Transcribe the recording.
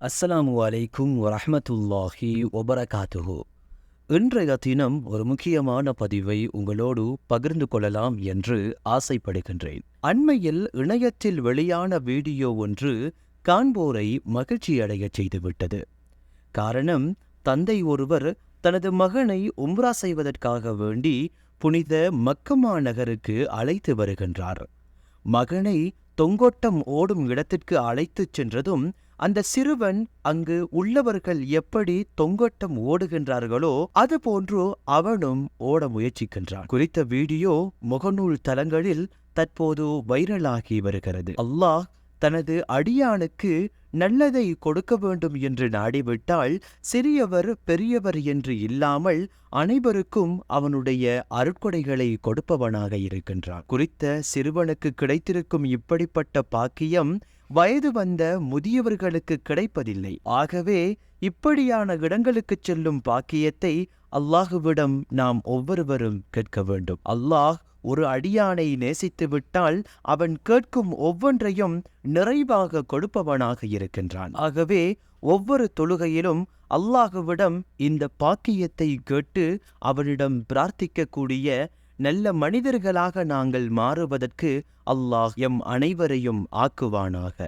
அஸ்ஸலாமு அலைக்கும் வரஹ்மத்துல்லாஹி வபரகாத்துஹு. இன்றைய தினம் ஒரு முக்கியமான பதிவை உங்களோடு பகிர்ந்து கொள்ளலாம் என்று ஆசைப்படுகின்றேன். அண்மையில் இணையத்தில் வெளியான வீடியோ ஒன்று காண்போரை மகிழ்ச்சியடையச் செய்துவிட்டது. காரணம் தந்தை ஒருவர் தனது மகனை உம்ரா செய்வதற்காக வேண்டி புனித மக்கமா நகருக்கு அழைத்து வருகின்றார். மகனை தொங்கோட்டம் ஓடும் இடத்திற்கு அழைத்துச் சென்றதும் அந்த சிறுவன் அங்கு உள்ளவர்கள் எப்படி தொங்கோட்டம் ஓடுகின்றார்களோ அதுபோன்று அவனும் ஓட முயற்சிக்கின்றான். குறித்த வீடியோ முகநூல் தளங்களில் தற்போது வைரலாகி வருகிறது. அல்லாஹ் தனது அடியானுக்கு நல்லதை கொடுக்க வேண்டும் என்று நாடிவிட்டால் சிறியவர் பெரியவர் என்று இல்லாமல் அனைவருக்கும் அவனுடைய அருட்கொடைகளை கொடுப்பவனாக இருக்கின்றான் குறித்த சிறுவனுக்கு கிடைத்திருக்கும் இப்படிப்பட்ட பாக்கியம் வயது வந்த முதியவர்களுக்கு கிடைப்பதில்லை. ஆகவே இப்படியான இடங்களுக்குச் செல்லும் பாக்கியத்தை அல்லாஹுவிடம் நாம் ஒவ்வொருவரும் கேட்க வேண்டும். அல்லாஹ் ஒரு அடியானை நேசித்து விட்டால் அவன் கேட்கும் ஒவ்வொன்றையும் நிறைவாக கொடுப்பவனாக இருக்கின்றான். ஆகவே ஒவ்வொரு தொழுகையிலும் அல்லாஹுவிடம் இந்த பாக்கியத்தை கேட்டு அவனிடம் பிரார்த்திக்கக்கூடிய நல்ல மனிதர்களாக நாங்கள் மாறுவதற்கு அல்லாஹ் எம் அனைவரையும் ஆக்குவானாக.